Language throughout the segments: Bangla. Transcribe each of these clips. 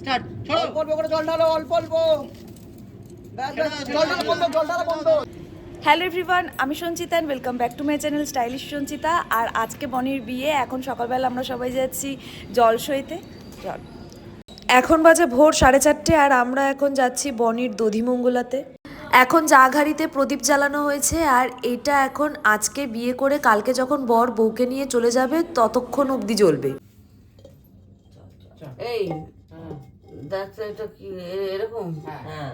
স্টার্ট ছড়ো অল্প অল্প করে জল ঢালো অল্প অল্প। ব্যাস, ব্যাস, জল ঢালা বন্ধ জল ঢালা বন্ধ। হ্যালো এভরিওয়ান আমি Sanchita and welcome back to my channel stylish Sanchita. আর আজকে বনির বিয়ে এখন সকালবেলা আমরা সবাই যাচ্ছি জলসইতে। চল। এখন বাজে ভোর সাড়ে চারটে আর আমরা এখন যাচ্ছি বনির দধিমঙ্গলাতে এখন জাঘাড়িতে প্রদীপ জ্বালানো হয়েছে আর এটা এখন আজকে বিয়ে করে কালকে যখন বর বউকে নিয়ে চলে যাবে ততক্ষণ অবধি জ্বলবে। এই এটা কি এরকম হ্যাঁ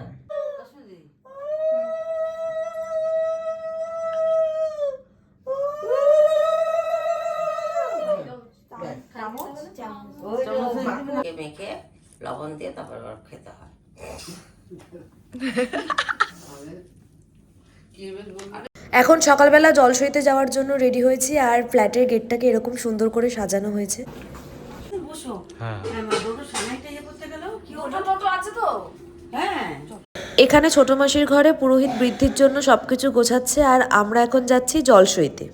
মেখে লবণ দিয়ে তারপর খেতে হয় এখন সকালবেলা জলসইতে যাওয়ার জন্য রেডি হয়েছি আর ফ্ল্যাটের গেটটাকে এরকম সুন্দর করে সাজানো হয়েছে। বসো। হ্যাঁ। হ্যাঁ সানাইটা ইয়ে করতে গেল। কি ওটা টোটো আছে তো। হ্যাঁ। এখানে ছোট মাসির ঘরে পুরোহিত বৃদ্ধির জন্য সবকিছু গোছাচ্ছে আর আমরা এখন যাচ্ছি জলসইতে।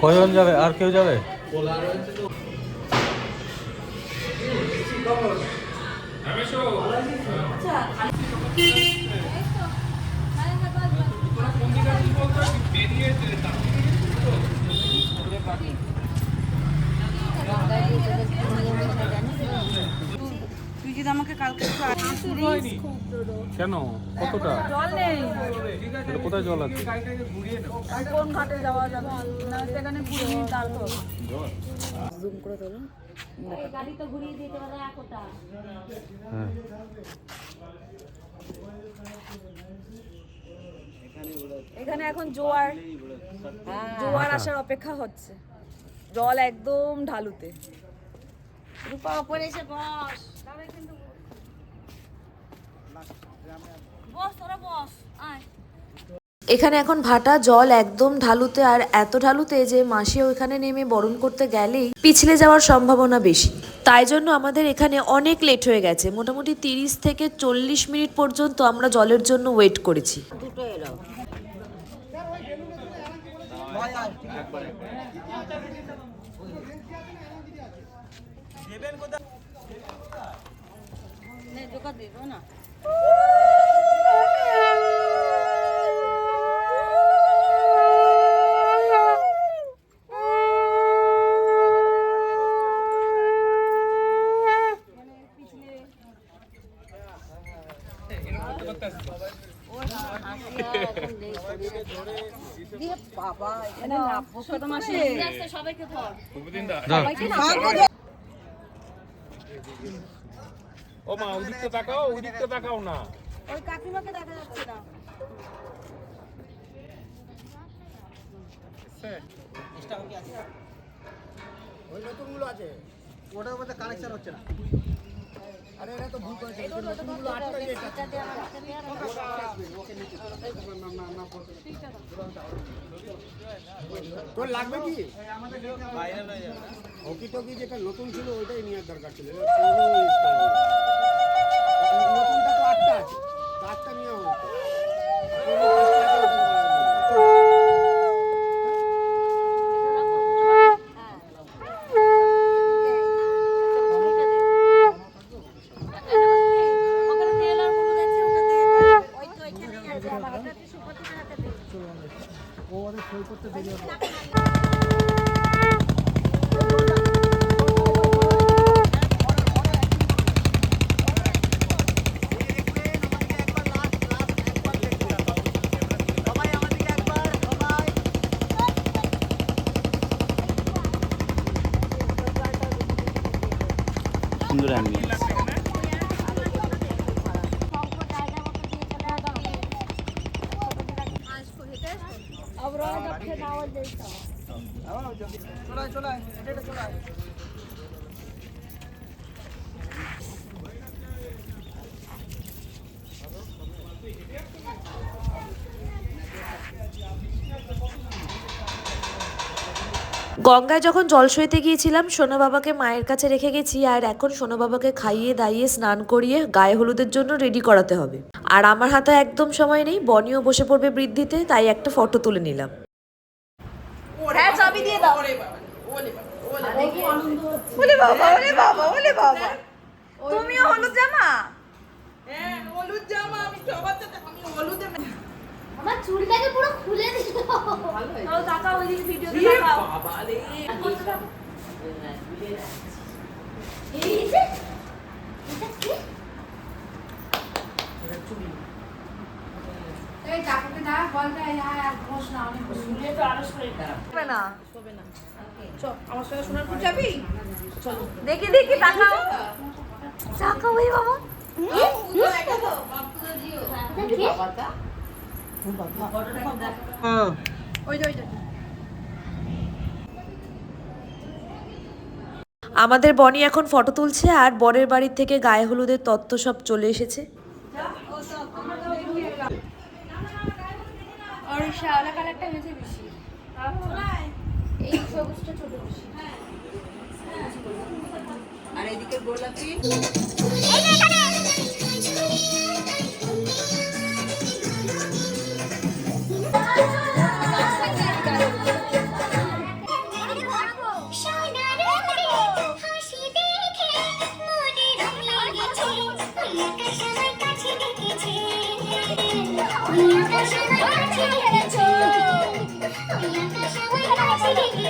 কয়জন যাবে? আর কেউ যাবে? তুই যদি আমাকে কালকে একটু কেন? কতটা? জল নেই। কোথায় জল আছে? কোন ঘাটে যাওয়া যাবে? না সেখানে কুড়ি মিনিট দাঁড়াতে হবে। হ্যাঁ। এখানে এখন জোয়ার। জোয়ার আসার অপেক্ষা হচ্ছে। জল একদম ঢালুতে। রূপা ওপরে এসে বস। বস তোরা বস আয় এখানে এখন ভাটা জল একদম ঢালুতে আর এত ঢালুতে যে মাসি ওইখানে নেমে বরণ করতে গেলেই পিছলে যাওয়ার সম্ভাবনা বেশি। তাই জন্য আমাদের এখানে অনেক লেট হয়ে গেছে। মোটামুটি তিরিশ থেকে চল্লিশ মিনিট পর্যন্ত আমরা জলের জন্য ওয়েট করেছি। দুটো এলো নে, ও মা ওদিকটা তাকাও ওদিকটা তাকাও না ওই কাকিমাকে দেখা যাচ্ছে না ওই নতুনগুলো আছে। ওটার মধ্যে কানেকশন হচ্ছে না। আরে এটা তো ভুল করেছে তোর লাগবে কি হকি টকি যেটা নতুন ছিল ওইটাই নেওয়ার দরকার ছিল। নতুনটা তো আটটা আছে আটটা নেওয়া হোক গঙ্গায় যখন জল সইতে গিয়েছিলাম, সোনা বাবাকে মায়ের কাছে রেখে গেছি আর এখন সোনা বাবাকে খাইয়ে দাইয়ে স্নান করিয়ে গায়ে হলুদের জন্য রেডি করাতে হবে। আর আমার হাতে একদম সময় নেই, বনিও বসে পড়বে বৃদ্ধিতে, তাই একটা ফটো তুলে নিলাম। হ্যাঁ চাবি দিয়ে দাও। ওলে বাবা ওলে বাবা। ওলে বাবা তুমিও হলুদ জামা? আমার চুলটাকে পুরো খুলে দিল। তাও ওইদিকে ভিডিওতে তাকাও। এই যে এটা কি শুনে তো আরও শরীর খারাপ না আমার সঙ্গে শোনার পর যাবি দেখি দেখি তাকাও। তাকাও ওই বাবা। এটা কি? আমাদের বনি এখন ফটো তুলছে আর বরের বাড়ির থেকে গায়ে হলুদের তত্ত্ব সব চলে এসেছে। আর ওই শ্যাওলা কালারটা হয়েছে বেশি। এই সবুজটা ছোট বেশি। আর এদিকে গোলাপি। শুনেছি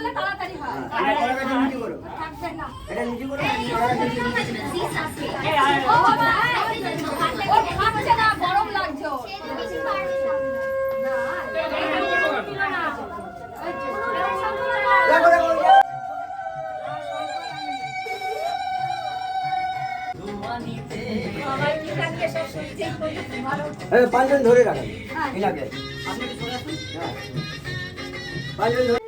অল্প লাগা অল্প অল্প লাগা এইটা করলে তাড়াতাড়ি হয় থাকবে না। ও বাবা, ও খাচ্ছে না গরম লাগছে পাঁচজন ধরে রাখেন এনাকে হ্যাঁ। পাঁচজন ধরে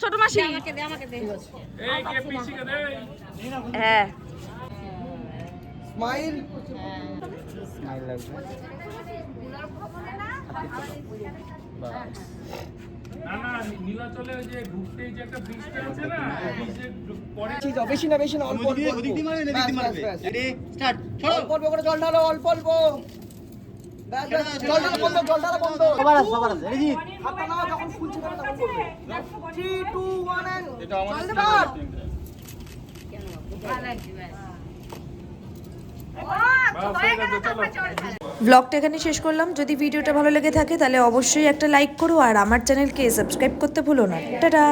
ছোট মাসি। এই কে পিসিকে দে। হ্যাঁ। বেশি না বেশি না অল্প অল্প অল্প। অল্প করে জল ঢালো অল্প অল্প। ব্যাস, ব্যাস, জল ঢালা বন্ধ জল ঢালা বন্ধ। সবার আছে সবার আছে রেডি। হাতটা নাও যখন ফুলছে তখন তখন করবে থ্রি টু এন্ড এটা আমার ব্লগটা এখানে শেষ করলাম। যদি ভিডিওটা ভালো লেগে থাকে, তাহলে অবশ্যই একটা লাইক করো আর আমার চ্যানেলকে সাবস্ক্রাইব করতে ভুলো না। টাটা!